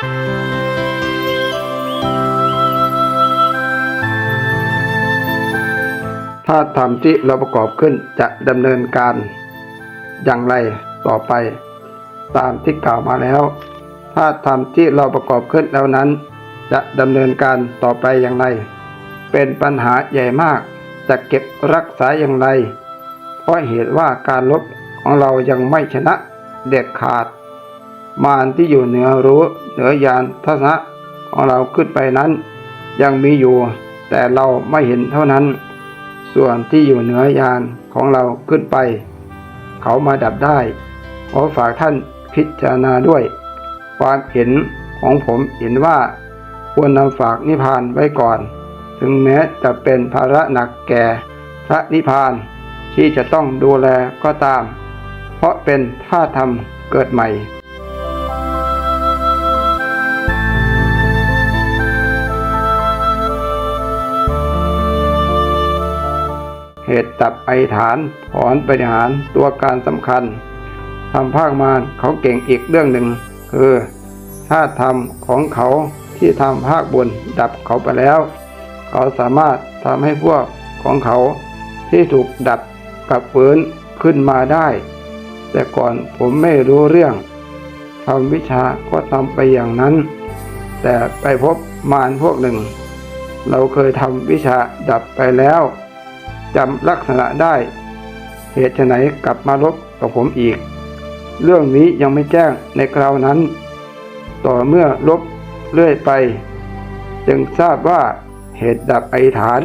ถ้าธรรมที่เราประกอบขึ้นจะดำเนินการ อย่างไรต่อไป ตามที่กล่าวมาแล้วถ้าธรรมที่เราประกอบขึ้นแล้วนั้น จะดำเนินการต่อไปอย่างไร เป็นปัญหาใหญ่มาก จะเก็บรักษาอย่างไร เพราะเหตุว่าการลบของเรายังไม่ชนะเด็ดขาด มารที่อยู่เหนือรู้เหนือยานทัศนะของเราขึ้นไปนั้น ยังมีอยู่ แต่เราไม่เห็นเท่านั้น ส่วนที่อยู่เหนือยานของเราขึ้นไป เขามาดับได้ ขอฝากท่านพิจารณาด้วย ความเห็นของผมเห็นว่า ควรนำฝากนิพพานไว้ก่อน ถึงแม้จะเป็นภาระหนักแก่พระนิพพานที่จะต้องดูแลก็ตาม เพราะเป็นท่าธรรมเกิดใหม่ เหตุตับไอฐานถอนบริหารตัวการสำคัญทำภาคมารเขาเก่งอีกเรื่องหนึ่ง คือถ้าทำของเขาที่ทำภาคบนดับเขาไปแล้ว เขาสามารถทำให้พวกของเขาที่ถูกดับกลับฟื้นขึ้นมาได้ แต่ก่อนผมไม่รู้เรื่องทำวิชาก็ทำไปอย่างนั้น แต่ไปพบมารพวกหนึ่ง เราเคยทำวิชาดับไปแล้ว จำลักษณะได้ เหตุไฉนกลับมาลบกับผมอีก เรื่องนี้ยังไม่แจ้งในคราวนั้น ต่อเมื่อลบเรื่อยไป จึงทราบว่าเหตุดับไอฐาน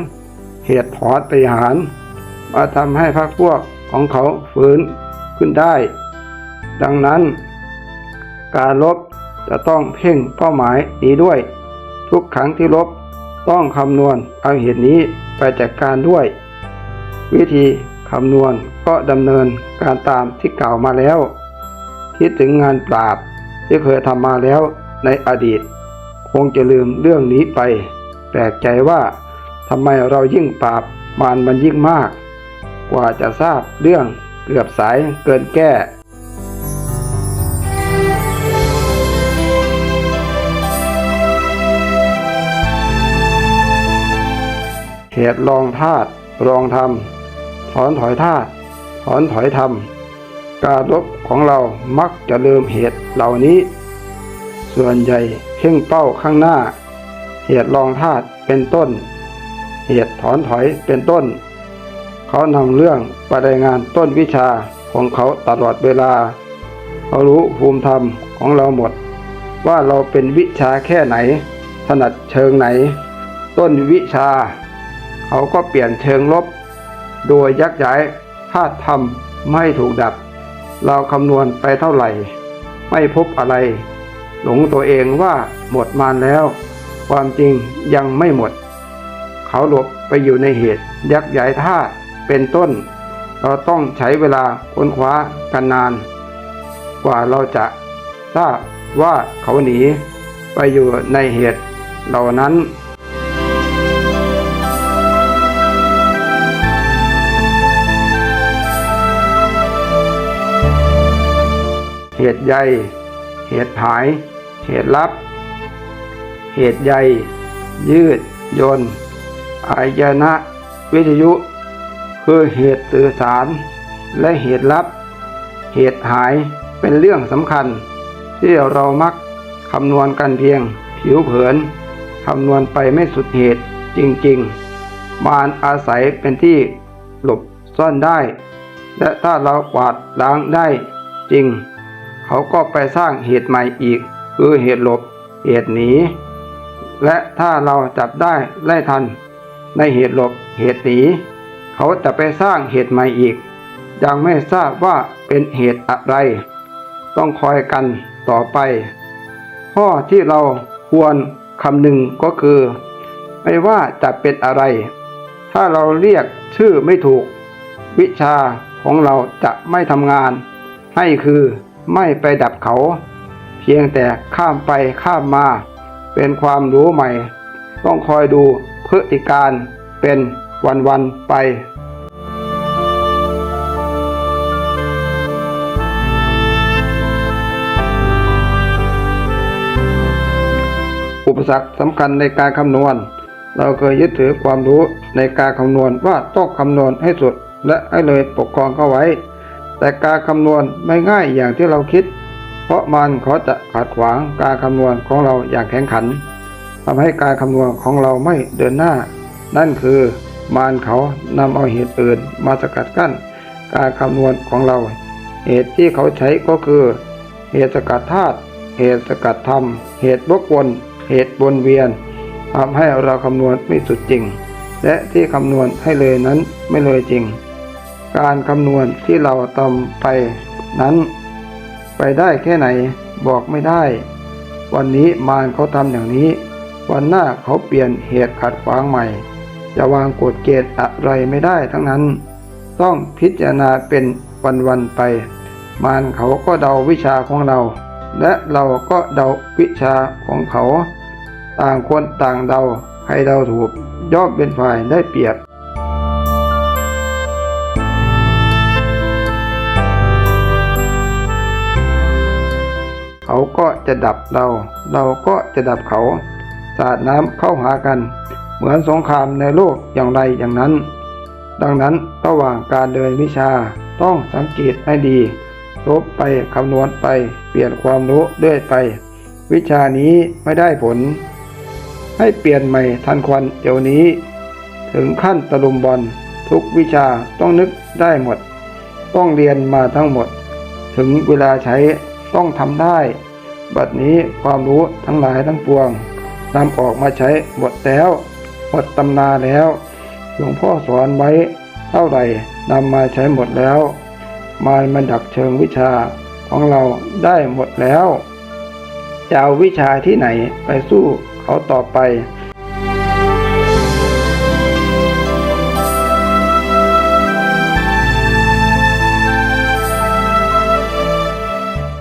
เหตุถอนไปหารมาทำให้พรรคพวกของเขาฟื้นขึ้นได้ ดังนั้น การลบจะต้องเพ่งเป้าหมายนี้ด้วย ทุกครั้งที่ลบต้องคำนวณเอาเหตุนี้ไปจัดการด้วย วิธีคำนวณก็ดำเนินการตามที่กล่าวมาแล้ว คิดถึงงานปราบที่เคยทำมาแล้วในอดีต คงจะลืมเรื่องนี้ไป แปลกใจว่าทำไมเรายิ่งปราบมารมันยิ่งมาก กว่าจะทราบเรื่องเกือบสายเกินแก้เหตุรองธาตุรองธรรม ถอนถอยธาถอนถอยธรรม การลบของเรามักจะลืมเหตุเหล่านี้ ส่วนใหญ่เพ่งเป้าข้างหน้า เหตุรองธาตุเป็นต้น เหตุถอนถอยเป็นต้น เขานำเรื่องปรายงานต้นวิชาของเขาตลอดเวลาเขารู้ภูมิธรรมของเราหมด ว่าเราเป็นวิชาแค่ไหน ถนัดเชิงไหน ต้นวิชา เขาก็เปลี่ยนเชิงลบ โดยยักย้ายธาตุธรรมไม่ถูกดับ เราคำนวณไปเท่าไหร่ ไม่พบอะไร หลงตัวเองว่าหมดมานแล้ว ความจริงยังไม่หมด เขาหลบไปอยู่ในเหตุยักย้ายธาตุเป็นต้น เราต้องใช้เวลาค้นคว้ากันนาน กว่าเราจะทราบว่าเขาหนี ไปอยู่ในเหตุเหล่านั้น เหตุใหญ่เหตุหาย เหตุลับ เหตุใหญ่ยืด ยนอายนะ วิทยุ คือเหตุสื่อสาร และเหตุลับ เหตุหายเป็นเรื่องสำคัญ ที่เรามักคำนวณกันเพียง ผิวเผินคำนวณไปไม่สุดเหตุจริงๆมารอาศัยเป็นที่หลบซ่อนได้ และถ้าเรากวาดล้างได้จริง เขาก็ไปสร้างเหตุใหม่อีก คือเหตุหลบ เหตุหนี และถ้าเราจับได้ไล่ทัน ในเหตุหลบ เหตุหนี เขาจะไปสร้างเหตุใหม่อีก ยังไม่ทราบว่าเป็นเหตุอะไร ต้องคอยกันต่อไป ข้อที่เราควรคำหนึ่งก็คือ ไม่ว่าจะเป็นอะไร ถ้าเราเรียกชื่อไม่ถูก วิชาของเราจะไม่ทำงาน ให้คือ ไม่ไปดับเขา เพียงแต่ข้ามไปข้ามมา เป็นความรู้ใหม่ ต้องคอยดูพฤติการเป็นวันๆไปออุปสรรคสำคัญในการคำนวณ เราเคยยึดถือความรู้ในการคำนวณว่าต้องคำนวณให้สุด และให้เลยปกครองเข้าไว้ แต่การคำนวณไม่ง่ายอย่างที่เราคิด เพราะมันเขาจะขัดขวางการคำนวณของเราอย่างแข็งขันทำให้การคำนวณของเราไม่เดินหน้า นั่นคือมารเขานำเอาเหตุอื่นมาสกัดกั้น การคำนวณของเรา เหตุที่เขาใช้ก็คือ เหตุสกัดธาตุเหตุสกัดธรรม เหตุวกวนเหตุวนเวียนทำให้เราคำนวณไม่สุดจริง และที่คำนวณให้เลยนั้นไม่เลยจริง การคำนวณที่เราทำไปนั้น ไปได้แค่ไหนบอกไม่ได้ วันนี้มารเขาทำอย่างนี้ วันหน้าเขาเปลี่ยนเหตุขัดขวางใหม่ จะวางกฎเกณฑ์อะไรไม่ได้ทั้งนั้น ต้องพิจารณาเป็นวันๆไป มารเขาก็เดาวิชาของเรา และเราก็เดาวิชาของเขา ต่างคนต่างเดาใครเดาถูกย่อมเป็นฝ่ายได้เปรียบ จะดับเรา เราก็จะดับเขา สาดน้ำเข้าหากัน เหมือนสงครามในโลกอย่างไรอย่างนั้น ดังนั้นระหว่างการเดินวิชาต้องสังเกตให้ดีลบไปคำนวณไป เปลี่ยนความรู้เรื่อยไป วิชานี้ไม่ได้ผล ให้เปลี่ยนใหม่ทันควันเดี๋ยวนี้ ถึงขั้นตะลุมบอลทุกวิชาต้องนึกได้หมด ต้องเรียนมาทั้งหมด ถึงเวลาใช้ต้องทำได้ บัดนี้ความรู้ทั้งหลายทั้งปวงนำออกมาใช้หมดแล้วหมดตำนาแล้วหลวงพ่อสอนไว้เท่าไหร่นำมาใช้หมดแล้วมารมันดักเชิงวิชาของเราได้หมดแล้วจะเอาวิชาที่ไหนไปสู้เขาต่อไป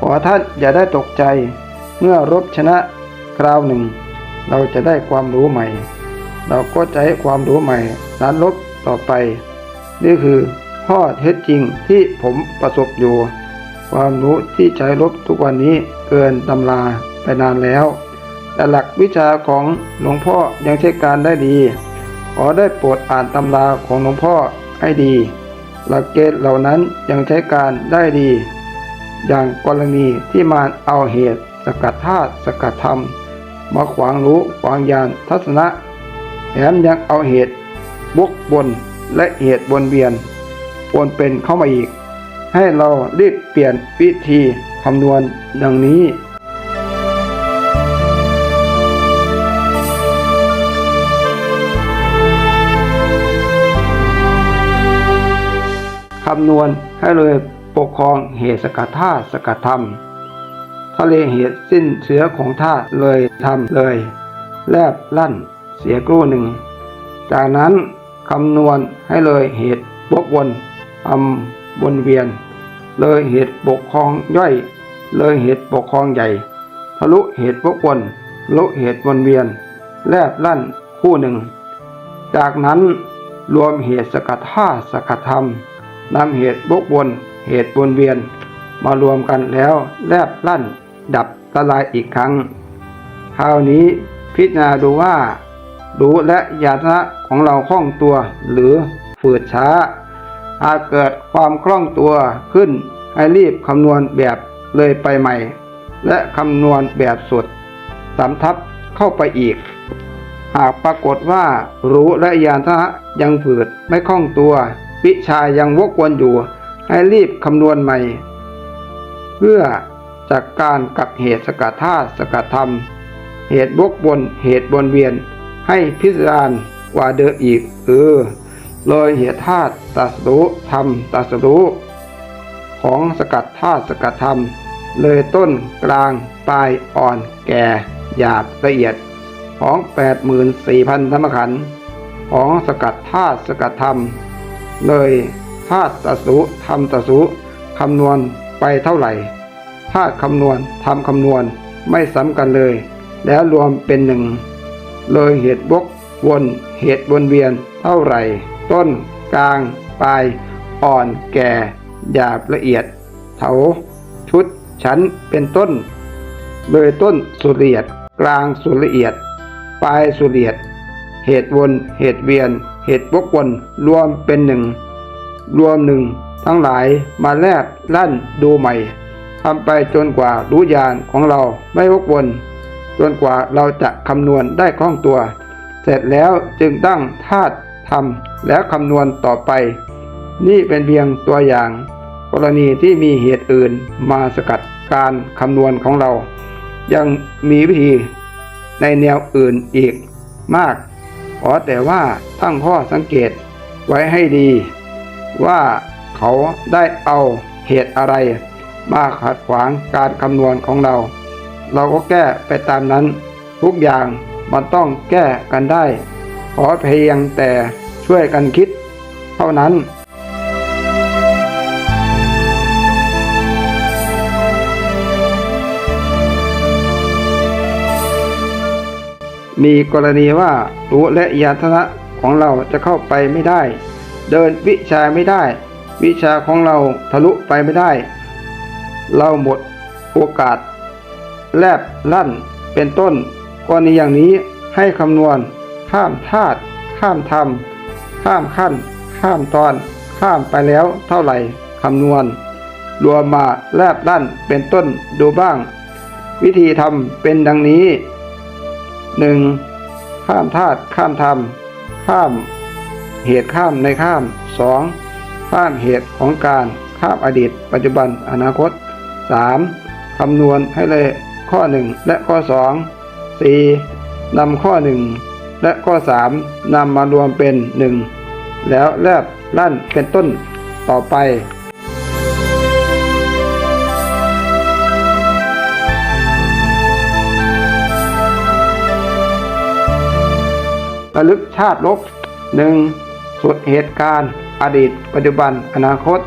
ขอท่านอย่าได้ตกใจ เมื่อรบชนะคราวหนึ่ง เราจะได้ความรู้ใหม่ เราก็จะให้ความรู้ใหม่นั้นลบต่อไป นี่คือข้อเท็จจริงที่ผมประสบอยู่ ความรู้ที่ใช้ลบทุกวันนี้เกินตำราไปนานแล้ว แต่หลักวิชาของหลวงพ่อยังใช้การได้ดี ขอได้โปรดอ่านตำราของหลวงพ่อให้ดี หลักเกณฑ์เหล่านั้นยังใช้การได้ดี อย่างกรณีที่มาเอาเหตุ สกัดธาตุสกัดธรรม มาขวางรู้ขวางญาณทัศนะแถมยังเอาเหตุบกบนและเหตุวนเวียนปนเป็นเข้ามาอีก ให้เรารีบเปลี่ยนวิธีคำนวณดังนี้คำนวณให้เลยปกครองเหตุสกัดธาตุสกัดธรรม ทะเลเหตุสิ้นเสือของธาเลยทำเลย แลบลั่นเสียกรูหนึ่ง จากนั้นคำนวณให้เลยเหตุบกวนทำวนเวียน เลยเหตุปกครองย่อย เลยเหตุปกครองใหญ่ ทะลุเหตุบกวนลุเหตุวนเวียน แลบลั่นคู่หนึ่ง จากนั้นรวมเหตุสกัดห้าสกัดธรรมนำเหตุบกวนเหตุวนเวียน มารวมกันแล้วแลบลั่น ดับละลายอีกครั้ง คราวนี้พิจารณาดูว่ารู้และญาณะของเราคล่องตัว หรือฝืดช้าหากเกิดความคล่องตัวขึ้น ให้รีบคำนวณแบบเลยไปใหม่ และคำนวณแบบสุดสำทับเข้าไปอีก หากปรากฏว่ารู้และญาณะยังฝืดไม่คล่องตัว วิชายังวกวนอยู่ ให้รีบคำนวณใหม่ เพื่อ จัดกการกับเหตุสกัดธาตุสกัดธรรม เหตุบกบนเหตุบนเวียน ให้พิจารณากว่าเดิมอีกคือเลยเหตุธาตุตัสรู้ธรรมตัสรู้ของสกัดธาตุสกัดธรรม เลยต้นกลางปลายอ่อนแก่หยาบละเอียดของ 84,000ธรรมขันธ์ของสกัดธาตุสกัดธรรม เลยธาตุตัสรู้ธรรมตัสรู้คำนวณไปเท่าไหร่ ธาตุคำนวณทำคำนวณไม่ซ้ำกันเลย แล้วรวมเป็นหนึ่งเลยเหตุบกวนเหตุวนเวียนเท่าไหร่ ต้น กลาง ปลาย อ่อนแก่ หยาบละเอียด เถา ชุด ชั้น เป็นต้น เลยต้นสุเอียด กลางส่วนละเอียด ปลายส่วนละเอียด เหตุวน เหตุเวียน เหตุวกวนรวมเป็นหนึ่ง รวมหนึ่ง ทั้งหลายมาแลบลั่นดูใหม่ ทำไปจนกว่ารู้ญาณของเราไม่วกวน จนกว่าเราจะคำนวณได้คล่องตัว เสร็จแล้วจึงตั้งธาตุทำแล้วคำนวณต่อไป นี่เป็นเพียงตัวอย่าง กรณีที่มีเหตุอื่นมาสกัดการคำนวณของเรา ยังมีวิธีในแนวอื่นอีกมากขอแต่ว่าตั้งข้อสังเกตไว้ให้ดี ว่าเขาได้เอาเหตุอะไร มาขัดขวางการคำนวณของเรา เราก็แก้ไปตามนั้น ทุกอย่างมันต้องแก้กันได้ ขอเพียงแต่ช่วยกันคิด เท่านั้นมีกรณีว่ารู้และยานทนะของเราจะเข้าไปไม่ได้ เดินวิชาไม่ได้ วิชาของเราทะลุไปไม่ได้ เราหมดโอกาส แลบลั่นเป็นต้นกรณีอย่างนี้ให้คำนวณ ข้ามธาตุข้ามธรรม ข้ามขั้น ข้ามตอน ข้ามไปแล้วเท่าไหร่คำนวณ รวมมาแลบลั่นเป็นต้นดูบ้าง วิธีทำเป็นดังนี้หนึ่งข้ามธาตุข้ามธรรม ข้าม เหตุข้ามในข้ามสองข้ามเหตุของการข้ามอดีต ปัจจุบันอนาคต สามคำนวณให้เลยข้อหนึ่งและข้อสองสี่นำข้อหนึ่งและข้อสามนำมารวมเป็นหนึ่งแล้วแลบลั่นเป็นต้นต่อไประลึกชาติลบหนึ่งสุดเหตุการณ์ อดีต ปัจจุบัน อนาคต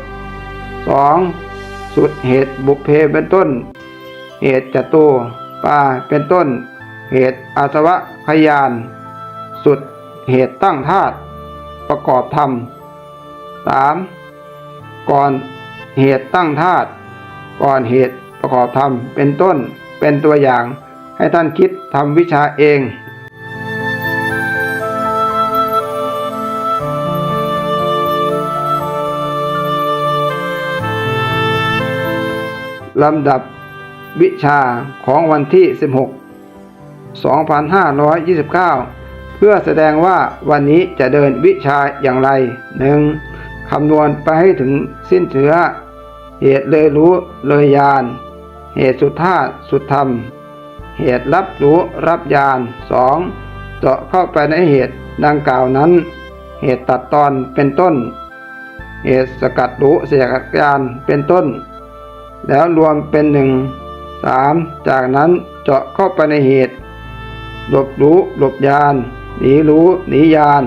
2. สุดเหตุบุพเพเป็นต้น เหตุจตุปาเป็นต้น เหตุอาสวะพยาน สุดเหตุตั้งธาตุประกอบธรรม 3. ก่อนเหตุตั้งธาตุก่อนเหตุประกอบธรรมเป็นต้นเป็นตัวอย่างให้ท่านคิดทำวิชาเอง ลำดับวิชาของวันที่ 16 2529 เพื่อแสดงว่าวันนี้จะเดินวิชาอย่างไรหนึ่งคำนวณไปให้ถึงสิ้นเชื้อเหตุเลยรู้เลยยาน เหตุสุดท่าสุดธรรม เหตุรับรู้รับยานสองเจาะเข้าไปในเหตุดังกล่าวนั้น เหตุตัดตอนเป็นต้น เหตุสกัดรู้เสียกัดยานเป็นต้น แล้วรวมเป็นหนึ่งสามจากนั้นเจาะเข้าไปในเหตุ หลบรู้หลบยาน หนีรู้หนียาน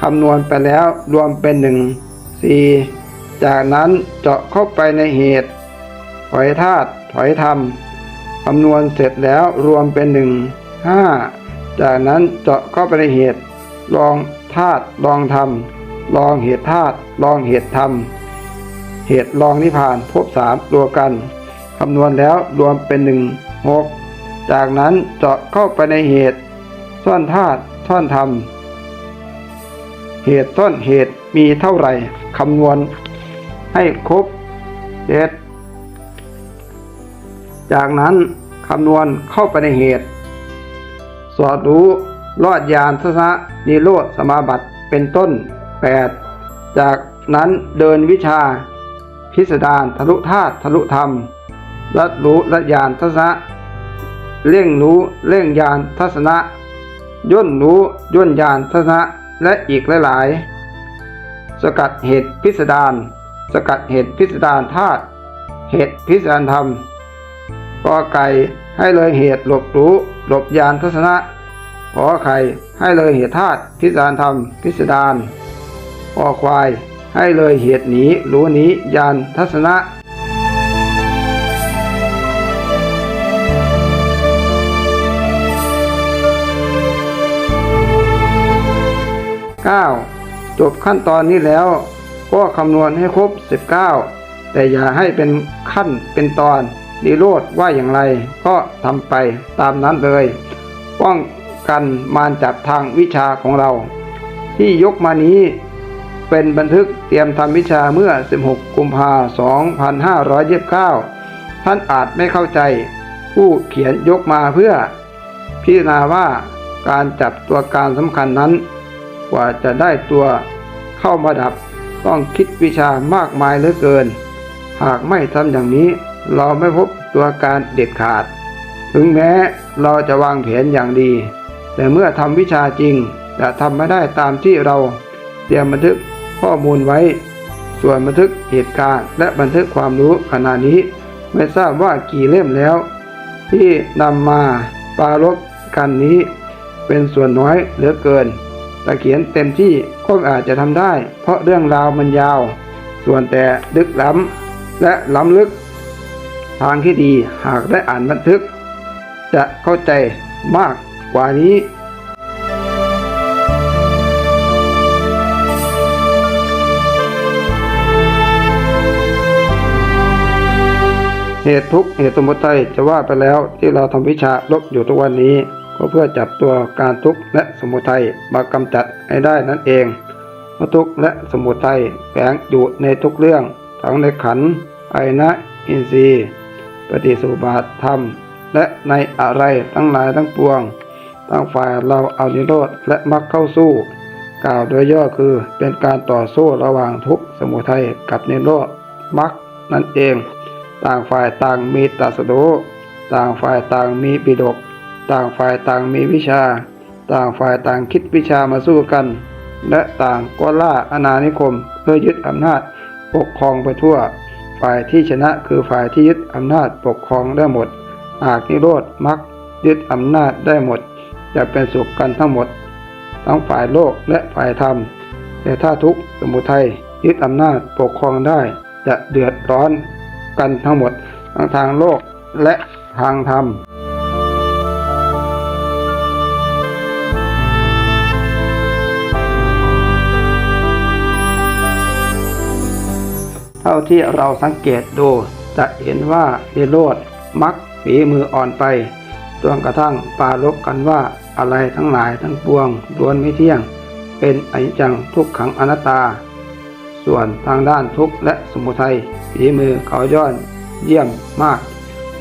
คำนวณไปแล้วรวมเป็นหนึ่งสี่จากนั้นเจาะเข้าไปในเหตุ ถอยธาตุถอยธรรมคำนวณเสร็จแล้วรวมเป็นหนึ่งห้าจากนั้นเจาะเข้าไปในเหตุ ลองธาตุลองธรรมลองเหตุธาตุลองเหตุธรรม เหตุรองนิพพานพบสามตัวกันคำนวณแล้วรวมเป็นหนึ่งหกจากนั้นเจาะเข้าไปในเหตุซ่อนธาตุซ่อนธรรม เหตุซ่อนเหตุมีเท่าไหร่คำนวณให้ครบเจ็ดจากนั้นคำนวณเข้าไปในเหตุ สอดรู้รอดยานทัศนะนิโรธสมาบัติเป็นต้น 8 จากนั้นเดินวิชา พิสดารทะลุธาตุทะลุธรรม รัดรู้รัดยานทัศนะเร่งรู้เร่งยานทัศนะย่นรู้ย่นยานทัศนะและอีกหลาย ๆ สกัดเหตุพิสดารสกัดเหตุพิสดารธาตุเหตุพิสดารธรรมกอไก่ให้เลยเหตุหลบรู้หลบยานทัศนะขอไข่ให้เลยเหตุธาตุพิสดารธรรมพิสดารขอควาย ให้เลยเหตุหนีรู้นียานทัศนะ 9. จบขั้นตอนนี้แล้ว ก็คำนวณให้ครบ 19 แต่อย่าให้เป็นขั้นเป็นตอนนิโรธว่าอย่างไรก็ทำไปตามนั้นเลย ป้องกันมารจับทางวิชาของเรา ที่ยกมานี้ เป็นบันทึกเตรียมทำวิชาเมื่อ 16 กุมภาพันธ์2529 ท่านอาจไม่เข้าใจ ผู้เขียนยกมาเพื่อ พิจารณาว่าการจับตัวการสำคัญนั้น กว่าจะได้ตัวเข้ามาดับต้องคิดวิชามากมายเหลือเกิน หากไม่ทำอย่างนี้เราไม่พบตัวการเด็ดขาด ถึงแม้เราจะวางแผนอย่างดี แต่เมื่อทำวิชาจริงจะทำไม่ได้ตามที่เราเตรียมบันทึก ข้อมูลไว้ ส่วนบันทึกเหตุการณ์และบันทึกความรู้ขณะนี้ ไม่ทราบว่ากี่เล่มแล้ว ที่นำมาปารบกันนี้ เป็นส่วนน้อยเหลือเกินแต่เขียนเต็มที่ก็อาจจะทำได้ เพราะเรื่องราวมันยาว ส่วนแต่ลึกล้ำและล้ำลึก ทางที่ดีหากได้อ่านบันทึก จะเข้าใจมากกว่านี้ เหตุทุกเหตุสมุทัยจะว่าไปแล้วที่เราทำวิชาลบอยู่ทุกวันนี้ ก็เพื่อจับตัวการทุกข์และสมุทัยมากำจัดให้ได้นั่นเองเพราะทุกข์และสมุทัยแฝงอยู่ในทุกเรื่องทั้งในขันไอนะอินทรีย์ปฏิสุบาทธรรม และในอะไรทั้งหลายทั้งปวงทั้งฝ่ายเราเอานิโรธและมรรคเข้าสู้ กล่าวโดยย่อคือเป็นการต่อสู้ระหว่างทุกข์สมุทัยกับนิโรธมรรคนั่นเอง ต่างฝ่ายต่างมีตัสรู้ต่างฝ่ายต่างมีปิฎกต่างฝ่ายต่างมีวิชา ต่างฝ่ายต่างคิดวิชามาสู้กัน และต่างก็ล่าอาณานิคม เพื่อยึดอำนาจปกครองไปทั่ว ฝ่ายที่ชนะคือฝ่ายที่ยึดอำนาจปกครองได้หมดหากนิโรธมักยึดอำนาจได้หมด จะเป็นสุขกันทั้งหมด ทั้งฝ่ายโลกและฝ่ายธรรม แต่ถ้าทุกข์สมุทัยยึดอำนาจปกครองได้จะเดือดร้อน กันทั้งหมดทั้งทางโลกและทางธรรมเท่าที่เราสังเกตดูจะเห็นว่านิโรธมักฝีมืออ่อนไปจนกระทั่งปารบกันว่าอะไรทั้งหลายทั้งปวงล้วนไม่เที่ยง เป็นอนิจจังทุกขังอนัตตา ส่วนทางด้านทุกข์และสมุทัยฝีมือเขาย้อนเยี่ยมมาก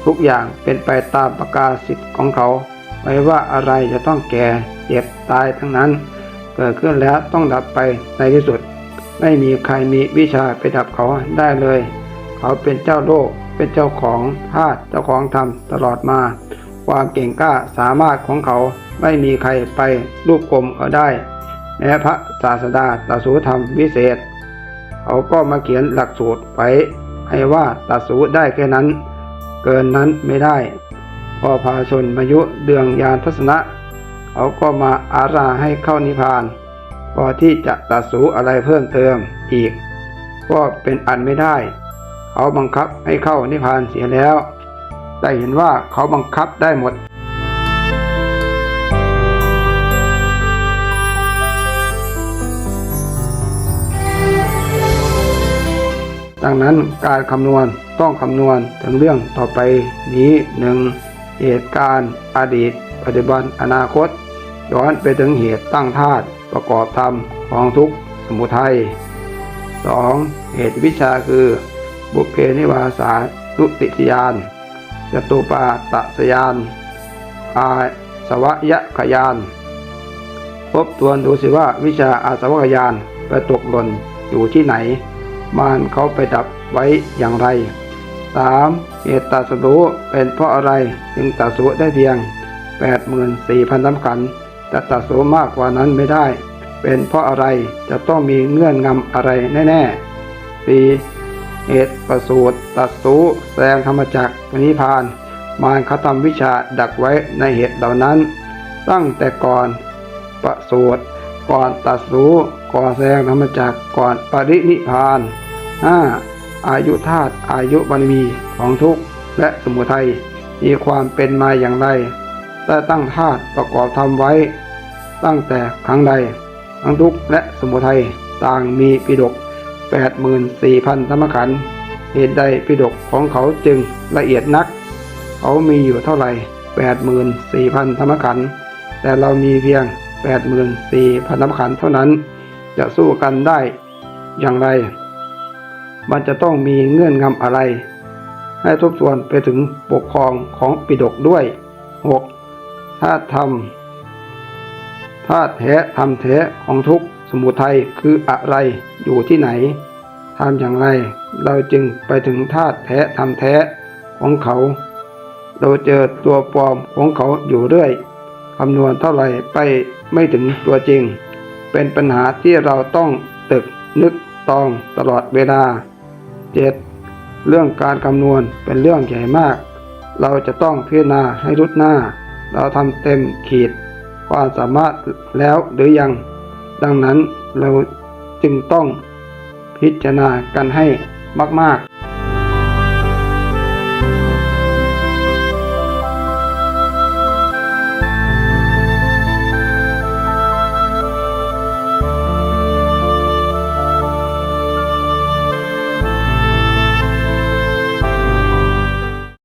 ทุกอย่างเป็นไปตามประกาศสิทธิ์ของเขาไม่ว่าอะไรจะต้องแก่เจ็บตายทั้งนั้น เกิดขึ้นแล้วต้องดับไปในที่สุด ไม่มีใครมีวิชาไปดับเขาได้เลย เขาเป็นเจ้าโลกเป็นเจ้าของธาตุเจ้าของธรรมตลอดมา ความเก่งกล้าสามารถของเขาไม่มีใครไปรูปกลมเขาได้แม้พระศาสดาตรัสรู้ธรรมวิเศษ เขาก็มาเขียนหลักสูตรไว้ให้ว่าตรัสรู้ได้แค่นั้น เกินนั้นไม่ได้ พอพาชนมายุเดืองยานทัศนะ เขาก็มาอาราให้เข้านิพพาน พอที่จะตรัสรู้อะไรเพิ่มเติมอีก ก็เป็นอันไม่ได้ เขาบังคับให้เข้านิพพานเสียแล้ว แต่เห็นว่าเขาบังคับได้หมด ดังนั้นการคำนวณต้องคำนวณถึงเรื่องต่อไปนี้หนึ่งเหตุการณ์อดีต ปัจจุบันอนาคต ย้อนไปถึงเหตุตั้งธาตุประกอบธรรมของทุกสมุทัย 2. เหตุวิชาคือ บุพเพนิวาสานุติสยานจตุปาตสยานอาสวะยะขยานทบทวนดูสิว่าวิชาอาสวะขยานไปตกหล่นอยู่ที่ไหน มารเขาไปดับไว้อย่างไร 3. เหตุตัดสรู้เป็นเพราะอะไรจึงตัดสู้ได้เพียง 84,000น้ำขันธ์แต่ตัดสู้มากกว่านั้นไม่ได้ เป็นเพราะอะไรจะต้องมีเงื่อนงำอะไรแน่ๆ 4. เหตุประสูตรตัดสู้แสงธรรมจักรนิพาน มารเขาทำวิชาดักไว้ในเหตุเหล่านั้น ตั้งแต่ก่อนประสูตรก่อนตัดสู้ ก่อแสงธรรมจักรก่อนปรินิพาน 5. อายุธาตุอายุบารมีของทุกข์และสมุทัยมีความเป็นมาอย่างไรได้ตั้งธาตุประกอบทำไว้ ตั้งแต่ครั้งใด ทั้งทุกข์และสมุทัยต่างมีปิฎก84,000ธรรมขันธ์เหตุใดปิฎกของเขาจึงละเอียดนัก เขามีอยู่เท่าไหร่84,000ธรรมขันธ์แต่เรามีเพียง84,000พันขันธ์เท่านั้น จะสู้กันได้อย่างไร มันจะต้องมีเงื่อนงำอะไร ให้ทบทวนไปถึงปกครองของปิดกด้วย 6. ถ้าทำถ้าแท้ทำแท้ของทุกสมุทัยคืออะไรอยู่ที่ไหนทำอย่างไรเราจึงไปถึงธาตุแท้ทำแท้ของเขา เราเจอตัวปลอมของเขาอยู่เรื่อยคำนวณเท่าไหร่ไปไม่ถึงตัวจริง เป็นปัญหาที่เราต้องตึกนึกตองตลอดเวลา 7. เรื่องการคำนวณเป็นเรื่องใหญ่มาก เราจะต้องพิจารณาให้รุดหน้า เราทำเต็มขีด ความสามารถแล้วหรือยัง ดังนั้นเราจึงต้องพิจารณากันให้มาก ๆ